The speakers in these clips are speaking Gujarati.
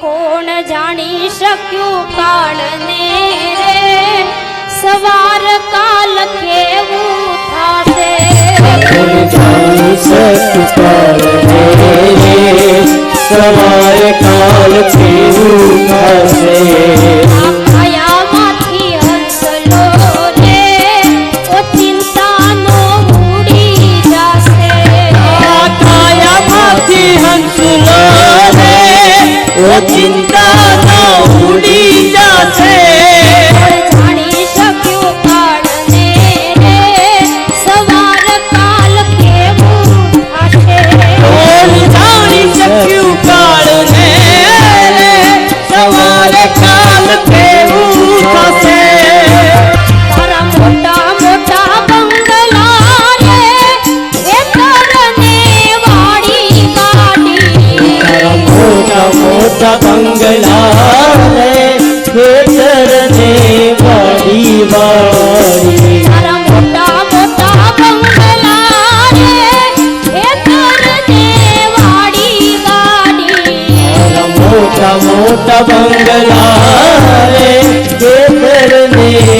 કોણ જાણી શક્યું કાળને રે? સવાર કાલ કેવું થાશે? કોણ જાણી શક્યું કાળને રે? સવાર કાલ કેવું થાશે? મોટા બંગલા રે ખેતર ને વાડી. વાડી મોટા મોટા બંગલા રે ખેતર ને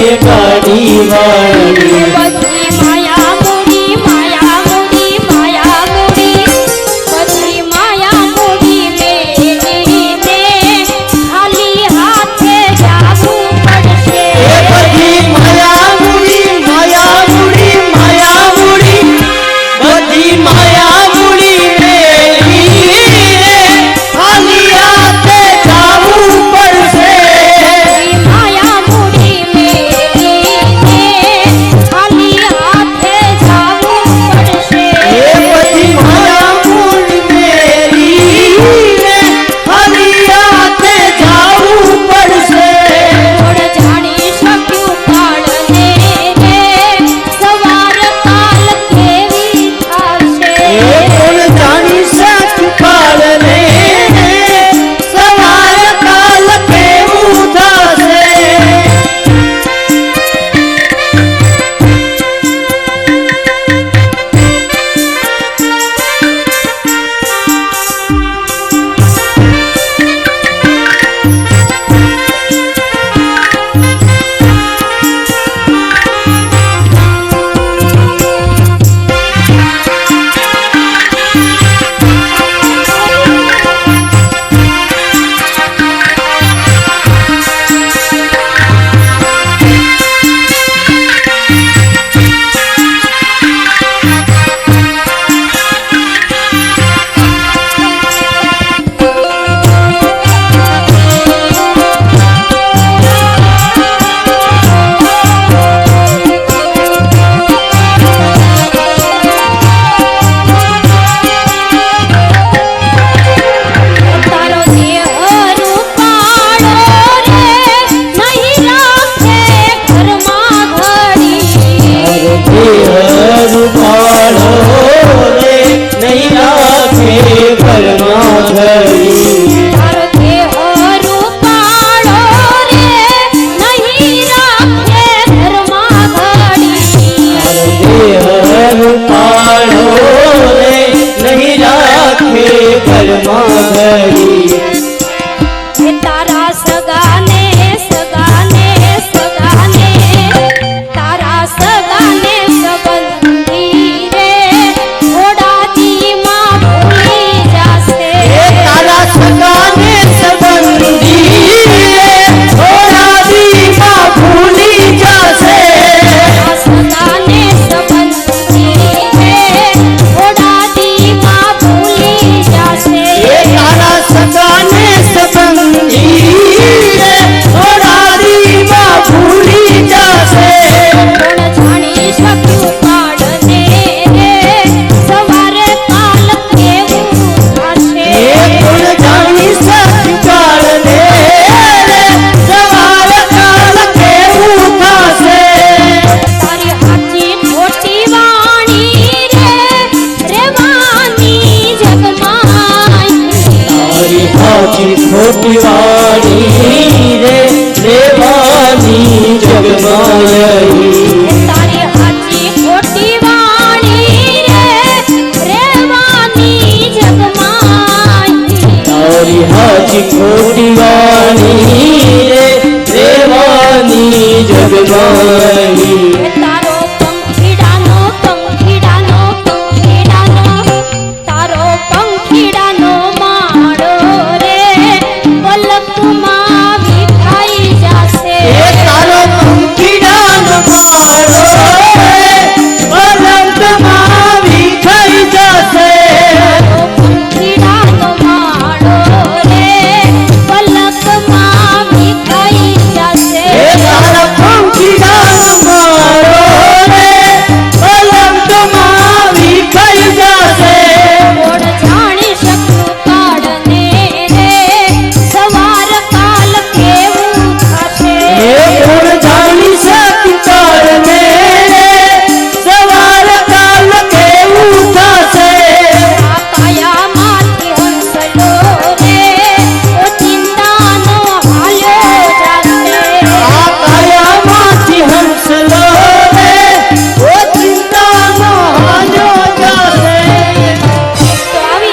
कोटिया